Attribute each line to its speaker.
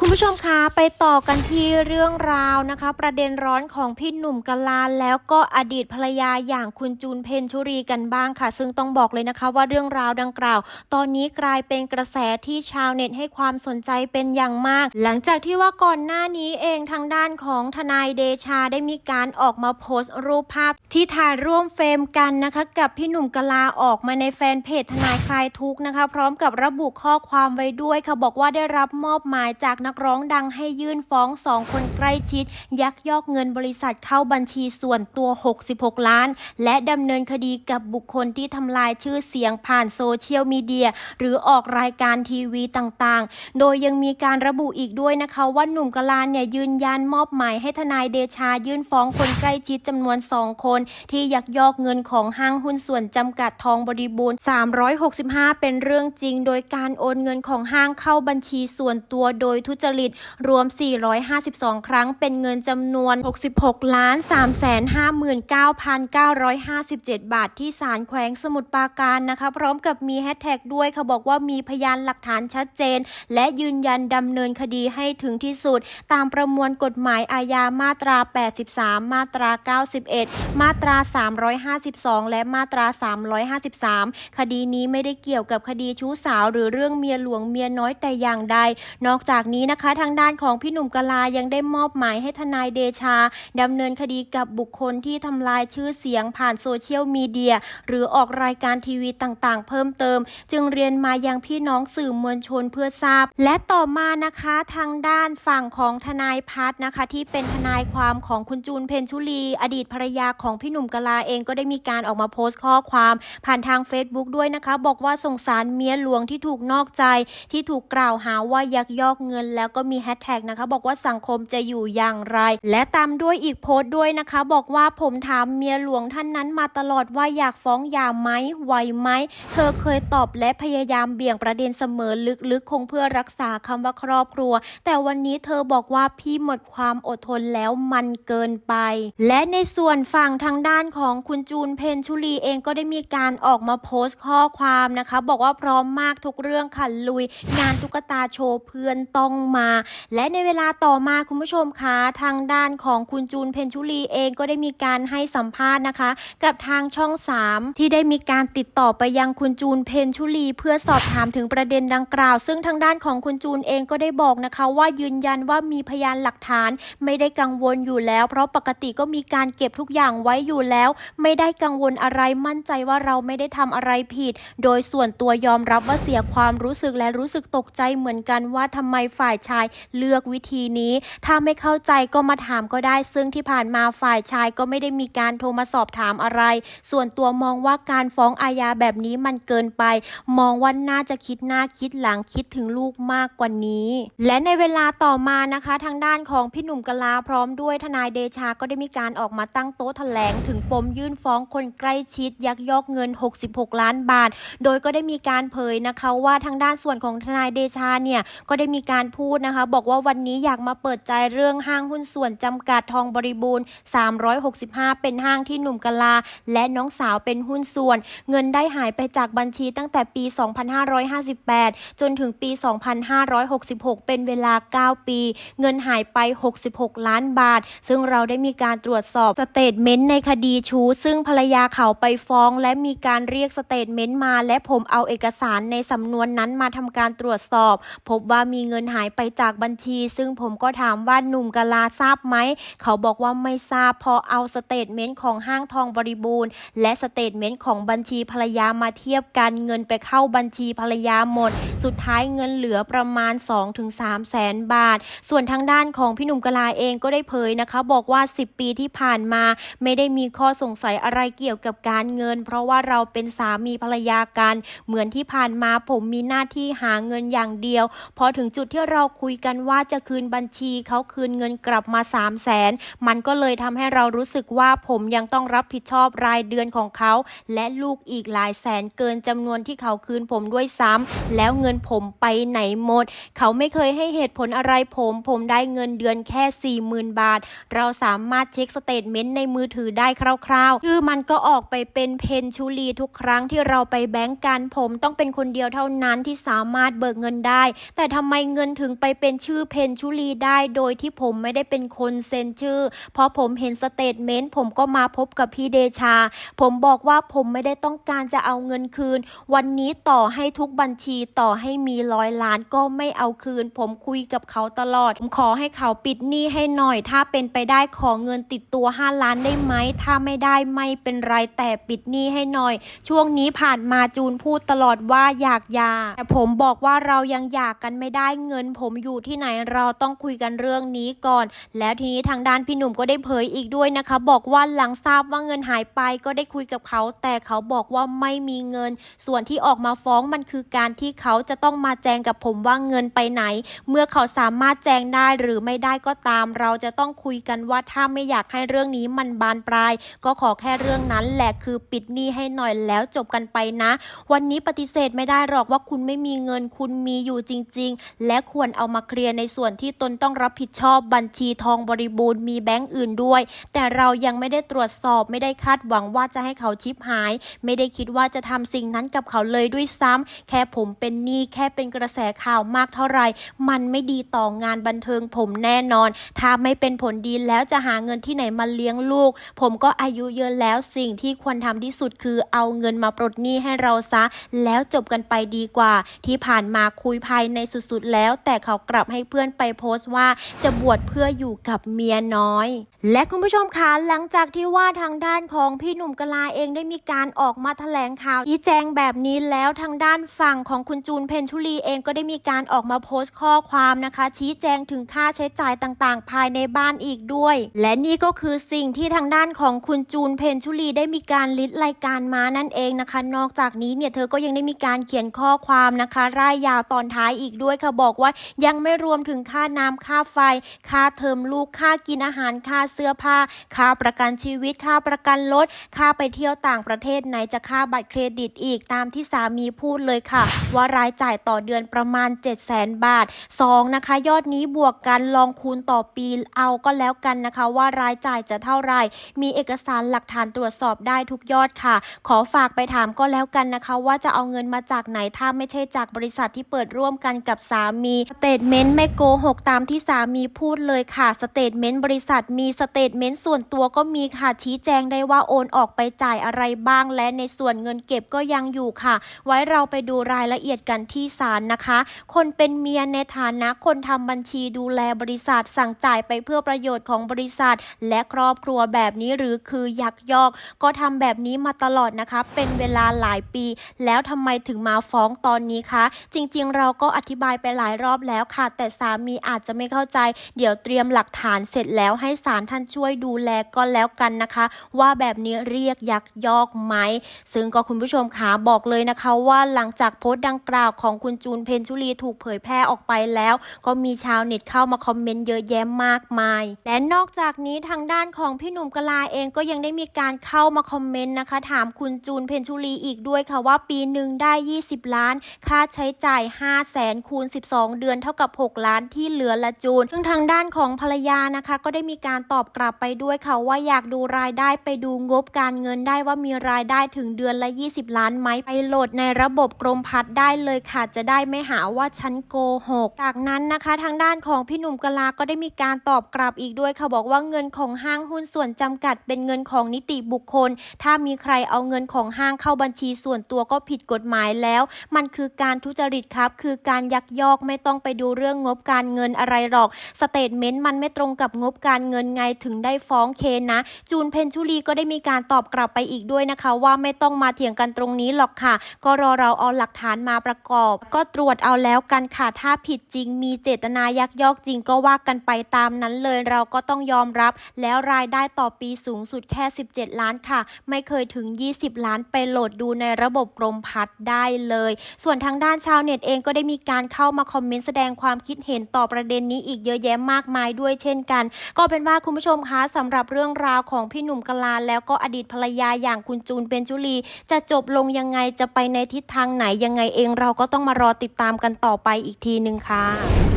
Speaker 1: คุณผู้ชมคะไปต่อกันที่เรื่องราวนะคะ ประเด็นร้อนของพี่หนุ่มกะลาแล้วก็อดีตภรรยาอย่างคุณจูนเพนชุรีกันบ้างค่ะ ซึ่งต้องบอกเลยนะคะว่าเรื่องราวดังกล่าว ตอนนี้กลายเป็นกระแสที่ชาวเน็ตให้ความสนใจเป็นอย่างมาก หลังจากที่ว่าก่อนหน้านี้เองทางด้านของทนายเดชาได้มีการออกมาโพสต์รูปภาพ ที่ถ่ายร่วมเฟรมกันนะคะ กับพี่หนุ่มกะลาออกมาในแฟนเพจทนายคลายทุกนะคะ พร้อมกับระบุข้อความไว้ด้วยค่ะบอกว่าได้รับมอบหมายจากนักร้องดังให้ยื่นฟ้องสองคนใกล้ชิด ยักยอกเงินบริษัทเข้าบัญชีส่วนตัว 66 ล้าน และดำเนินคดีกับบุคคลที่ทำลายชื่อเสียงผ่านโซเชียลมีเดีย หรือออกรายการทีวีต่างๆ โดยยังมีการระบุอีกด้วยนะคะว่าหนุ่มกลานเนี่ยยืนยันมอบหมายให้ทนายเดชายื่นฟ้องคนใกล้ชิดจำนวน2คน ที่ยักยอกเงินของห้างหุ้นส่วนจำกัดทองบริบูรณ์ 365 เป็นเรื่องจริง โดยการโอนเงินของห้างเข้าบัญชีส่วนตัวโดยทุจริต รวม 452 ครั้งเป็นเงินจำนวน 66 ล้าน 359,957 บาทที่ศาลแขวงสมุทรปราการนะคะ พร้อมกับมีแฮชแท็กด้วยค่ะบอกว่ามีพยานหลักฐานชัดเจน และยืนยันดำเนินคดีให้ถึงที่สุด ตามประมวลกฎหมายอาญามาตรา 83 มาตรา 91 มาตรา 352 และมาตรา 353 คดีนี้ไม่ได้เกี่ยวกับคดีชู้สาว หรือเรื่องเมียหลวงเมียน้อยแต่อย่างใด นอกจากนี้นะคะ ทางด้านของพี่หนุ่มกลายังได้มอบหมายให้ทนายเดชาดำเนินคดีกับบุคคลที่ทำลายชื่อเสียงผ่านโซเชียลมีเดีย หรือออกรายการทีวีต่างๆ เพิ่มเติม จึงเรียนมายังพี่น้องสื่อมวลชนเพื่อทราบ และต่อมานะคะทางด้านฝั่งของทนายพัฒน์นะคะ ที่เป็นทนายความของคุณจูนเพนชุลี อดีตภรรยาของพี่หนุ่มกลาเองก็ได้มีการออกมาโพสต์ข้อความผ่านทาง Facebook ด้วยนะคะ บอกว่าสงสารเมียหลวงที่ถูกนอกใจที่ถูกกล่าวหาว่ายักยอกเงินแล้วก็มีแฮชแท็กนะคะ บอกว่าสังคมจะอยู่อย่างไร และตามด้วยอีกโพสต์ด้วยนะคะ บอกว่าผมถามเมียหลวงท่านนั้นมาตลอดว่าอยากฟ้องหย่าไหมไหวไหม เธอเคยตอบและพยายามเบี่ยงประเด็นเสมอลึกๆ คงเพื่อรักษาคำว่าครอบครัว แต่วันนี้เธอบอกว่าพี่หมดความอดทนแล้วมันเกินไป และในส่วนฝั่งทางด้านของคุณจูนเพนชุลีเองก็ได้มีการออกมาโพสต์ข้อความนะคะ บอกว่าพร้อมมากทุกเรื่องค่ะลุย งานตุ๊กตาโชว์เพื่อนต้องมา และในเวลาต่อมาคุณผู้ชมคะทางด้านของคุณจูนเพนชุลีเองก็ได้มีการให้สัมภาษณ์นะคะ กับทางช่อง 3 ที่ได้มีการติดต่อไปยังคุณจูนเพนชุลี เพื่อสอบถามถึงประเด็นดังกล่าว ซึ่งทางด้านของคุณจูนเองก็ได้บอกนะคะว่ายืนยันว่ามีพยานหลักฐานไม่ได้กังวลอยู่แล้ว เพราะปกติก็มีการเก็บทุกอย่างไว้อยู่แล้ว ไม่ได้กังวลอะไรมั่นใจว่าเราไม่ได้ทำอะไรผิด โดยส่วนตัวยอมรับว่าเสียความรู้สึกและรู้สึกตกใจเหมือนกันว่าทำไมฝ่ายชายเลือกวิธีนี้ ถ้าไม่เข้าใจก็มาถามก็ได้ ซึ่งที่ผ่านมาฝ่ายชายก็ไม่ได้มีการโทรมาสอบถามอะไร ส่วนตัวมองว่าการฟ้องอาญาแบบนี้มันเกินไป มองว่าน่าจะคิดหน้าคิดหลังคิดถึงลูกมากกว่านี้ และในเวลาต่อมานะคะ ทางด้านของพี่หนุ่มกลาพร้อมด้วยทนายเดชาก็ได้มีการออกมาตั้งโต๊ะแถลง ถึงปมยื่นฟ้องคนใกล้ชิด ยักยอกเงิน 66 ล้านบาท โดยก็ได้มีการเผยนะคะว่าทางด้านส่วนของทนายเดชาเนี่ยก็ได้มีการพูดูดนะคะ บอกว่าวันนี้อยากมาเปิดใจเรื่องห้างหุ้นส่วนจำกัดทองบริบูรณ์ 365 เป็นห้างที่หนุ่มกลา และน้องสาวเป็นหุ้นส่วน เงินได้หายไปจากบัญชีตั้งแต่ปี 2558 จนถึงปี 2566 เป็นเวลา 9 ปี เงินหายไป 66 ล้านบาท ซึ่งเราได้มีการตรวจสอบสเตทเมนต์ในคดีชู้ซึ่งภรรยาเขาไปฟ้อง และมีการเรียกสเตทเมนต์มา และผมเอาเอกสารในสำนวนนั้นมาทำการตรวจสอบ พบว่ามีเงินหายไปจากบัญชี ซึ่งผมก็ถามว่าหนุ่มกะลาทราบไหม เขาบอกว่าไม่ทราบพอเอาสเตทเมนต์ของห้างทองบริบูรณ์ และสเตทเมนต์ของบัญชีภรรยามาเทียบกันเงินไปเข้าบัญชีภรรยาหมด สุดท้ายเงินเหลือประมาณ 2-3 แสนบาท ส่วนทางด้านของพี่หนุ่มกะลาเองก็ได้เผยนะคะ บอกว่า 10 ปีที่ผ่านมา ไม่ได้มีข้อสงสัยอะไรเกี่ยวกับการเงิน เพราะว่าเราเป็นสามีภรรยากัน เหมือนที่ผ่านมาผมมีหน้าที่หาเงินอย่างเดียวพอถึงจุดที่เราคุยกันว่าจะคืนบัญชีเขาคืนเงินกลับมา 3 0 0แสนมันก็เลยทำให้เรารู้สึกว่าผมยังต้องรับผิดชอบรายเดือนของเขา และลูกอีกหลายแสนเกินจำนวนที่เขาคืนผมด้วยซ้ำแล้วเงินผมไปไหนหมด เขาไม่เคยให้เหตุผลอะไรผม ผมได้เงินเดือนแค่ 40,000 บาท เราสามารถเช็คสเตทเมนต์ในมือถือได้คร่าวๆ คือมันก็ออกไปเป็นเพนชูลีทุกครั้งที่เราไปแบงก์กันผมต้องเป็นคนเดียวเท่านั้นที่สามารถเบิกเงินได้ แต่ทำไมเงินถึงถึงไปเป็นชื่อเพนชุลีได้ โดยที่ผมไม่ได้เป็นคนเซ็นชื่อ เพราะผมเห็นสเตทเมนต์ผมก็มาพบกับพี่เดชา ผมบอกว่าผมไม่ได้ต้องการจะเอาเงินคืน วันนี้ต่อให้ทุกบัญชีต่อให้มีร้อยล้านก็ไม่เอาคืน ผมคุยกับเขาตลอด ผมขอให้เขาปิดหนี้ให้หน่อย ถ้าเป็นไปได้ขอเงินติดตัว 5 ล้านได้ไหม ถ้าไม่ได้ไม่เป็นไรแต่ปิดหนี้ให้หน่อย ช่วงนี้ผ่านมาจูนพูดตลอดว่าอยากยาแต่ผมบอกว่าเรายังหย่ากันไม่ได้เงินผมอยู่ที่ไหนเราต้องคุยกันเรื่องนี้ก่อน แล้วทีนี้ทางด้านพี่หนุ่มก็ได้เผยอีกด้วยนะคะ บอกว่าหลังทราบว่าเงินหายไปก็ได้คุยกับเขา แต่เขาบอกว่าไม่มีเงิน ส่วนที่ออกมาฟ้องมันคือการที่เขาจะต้องมาแจงกับผมว่าเงินไปไหน เมื่อเขาสามารถแจงได้หรือไม่ได้ก็ตาม เราจะต้องคุยกันว่าถ้าไม่อยากให้เรื่องนี้มันบานปลาย ก็ขอแค่เรื่องนั้นแหละคือปิดหนี้ให้หน่อยแล้วจบกันไปนะ วันนี้ปฏิเสธไม่ได้หรอกว่าคุณไม่มีเงินคุณมีอยู่จริง ๆ และควรเอามาเคลียร์ในส่วนที่ตนต้องรับผิดชอบบัญชีทองบริบูรณ์มีแบงก์อื่นด้วย แต่เรายังไม่ได้ตรวจสอบไม่ได้คาดหวังว่าจะให้เขาชิปหาย ไม่ได้คิดว่าจะทำสิ่งนั้นกับเขาเลยด้วยซ้ำแค่ผมเป็นหนี้แค่เป็นกระแสข่าวมากเท่าไหร่ มันไม่ดีต่องานบันเทิงผมแน่นอน ถ้าไม่เป็นผลดีแล้วจะหาเงินที่ไหนมาเลี้ยงลูก ผมก็อายุเยอะแล้วสิ่งที่ควรทำที่สุดคือเอาเงินมาปลดหนี้ให้เราซะ แล้วจบกันไปดีกว่า ที่ผ่านมาคุยภายในสุดๆแล้วแต่เขากลับให้เพื่อนไปโพสต์ว่าจะบวชเพื่ออยู่กับเมียน้อย และคุณผู้ชมคะหลังจากที่ว่าทางด้านของพี่หนุ่มกลาเองได้มีการออกมาแถลงข่าวชี้แจงแบบนี้แล้วทางด้านฝั่งของคุณจูนเพนชุลีเองก็ได้มีการออกมาโพสต์ข้อความนะคะ ชี้แจงถึงค่าใช้จ่ายต่างๆ ภายในบ้านอีกด้วย และนี่ก็คือสิ่งที่ทางด้านของคุณจูนเพนชุลีได้มีการลิสต์รายการมานั่นเองนะคะ นอกจากนี้เนี่ยเธอก็ยังได้มีการเขียนข้อความนะคะ ร่ายยาวตอนท้ายอีกด้วยค่ะบอกว่ายังไม่รวมถึงค่าน้ำค่าไฟ ค่าเทอมลูก ค่ากินอาหาร ค่าเสื้อผ้า ค่าประกันชีวิต ค่าประกันรถ ค่าไปเที่ยวต่างประเทศไหนจะค่าบัตรเครดิตอีกตามที่สามีพูดเลยค่ะ ว่ารายจ่ายต่อเดือนประมาณ 7 0 0 0 0 0 บาท 2 นะคะ ยอดนี้บวกกันลองคูณต่อปีเอาก็แล้วกันนะคะ ว่ารายจ่ายจะเท่าไหร่ มีเอกสารหลักฐานตรวจสอบได้ทุกยอดค่ะ ขอฝากไปถามก็แล้วกันนะคะ ว่าจะเอาเงินมาจากไหนถ้าไม่ใช่จากบริษัทที่เปิดร่วมกันกับสามีเตทเมนต์ไม่โกหกตามที่สามีพูดเลยค่ะ สเตทเมนต์บริษัทมีสเตทเมนต์ส่วนตัวก็มีค่ะ ชี้แจงได้ว่าโอนออกไปจ่ายอะไรบ้าง และในส่วนเงินเก็บก็ยังอยู่ค่ะ ไว้เราไปดูรายละเอียดกันที่ศาลนะคะ คนเป็นเมียในฐานะคนทำบัญชีดูแลบริษัท สั่งจ่ายไปเพื่อประโยชน์ของบริษัท และครอบครัวแบบนี้หรือคือยักยอก ก็ทำแบบนี้มาตลอดนะคะ เป็นเวลาหลายปี แล้วทำไมถึงมาฟ้องตอนนี้คะ จริงๆ เราก็อธิบายไปหลายรอบแล้วค่ะ แต่สามีอาจจะไม่เข้าใจ เดี๋ยวเตรียมหลักฐานเสร็จแล้วให้ศาลท่านช่วยดูแลก็แล้วกันนะคะ ว่าแบบนี้เรียกยักยอกไหม ซึ่งก็คุณผู้ชมขาบอกเลยนะคะว่าหลังจากโพสต์ดังกล่าวของคุณจูนเพนชุลีถูกเผยแพร่ออกไปแล้ว ก็มีชาวเน็ตเข้ามาคอมเมนต์เยอะแยะมากมาย และนอกจากนี้ทางด้านของพี่หนุ่มกลาเองก็ยังได้มีการเข้ามาคอมเมนต์นะคะ ถามคุณจูนเพนชุลีอีกด้วยค่ะว่าปีหนึ่งได้ 20 ล้าน ค่าใช้จ่าย 5 0 0แสนคูณ 12 เดือนเท่ากับ 6 ล้านที่เหลือละจูน ซึ่งทางด้านของภรรยานะคะ ก็ได้มีการตอบกลับไปด้วยค่ะว่าอยากดูรายได้ไปดูงบการเงินได้ว่ามีรายได้ถึงเดือนละ 20 ล้านไหมไปโหลดในระบบกรมพัฒน์ได้เลยค่ะจะได้ไม่หาว่าฉันโกหก จากนั้นนะคะ ทางด้านของพี่หนุ่มกลาก็ได้มีการตอบกลับอีกด้วยค่ะบอกว่าเงินของห้างหุ้นส่วนจำกัดเป็นเงินของนิติบุคคล ถ้ามีใครเอาเงินของห้างเข้าบัญชีส่วนตัวก็ผิดกฎหมายแล้ว มันคือการทุจริตครับ คือการยักยอกไม่ต้ององไปดูเรื่องงบการเงินอะไรหรอก สเตทเมนต์มันไม่ตรงกับงบการเงินไงถึงได้ฟ้องเคนนะ จูนเพนชุลีก็ได้มีการตอบกลับไปอีกด้วยนะคะ ว่าไม่ต้องมาเถียงกันตรงนี้หรอกค่ะ ก็รอเราเอาหลักฐานมาประกอบ ก็ตรวจเอาแล้วกันค่ะถ้าผิดจริง มีเจตนายักยอกจริงก็ว่ากันไปตามนั้นเลยเราก็ต้องยอมรับ แล้วรายได้ต่อปีสูงสุดแค่ 17 ล้านค่ะ ไม่เคยถึง 20 ล้านไปโหลดดูในระบบกรมพัฒได้เลย ส่วนทางด้านชาวเน็ตเองก็ได้มีการเข้ามาคอมเมนต์แสดงความคิดเห็นต่อประเด็นนี้อีกเยอะแยะมากมายด้วยเช่นกัน ก็เป็นว่าคุณผู้ชมคะสำหรับเรื่องราวของพี่หนุ่มกลาแล้วก็อดีตภรรยาอย่างคุณจูนเบนจุลี จะจบลงยังไงจะไปในทิศทางไหนยังไงเองเราก็ต้องมารอติดตามกันต่อไปอีกทีหนึ่งค่ะ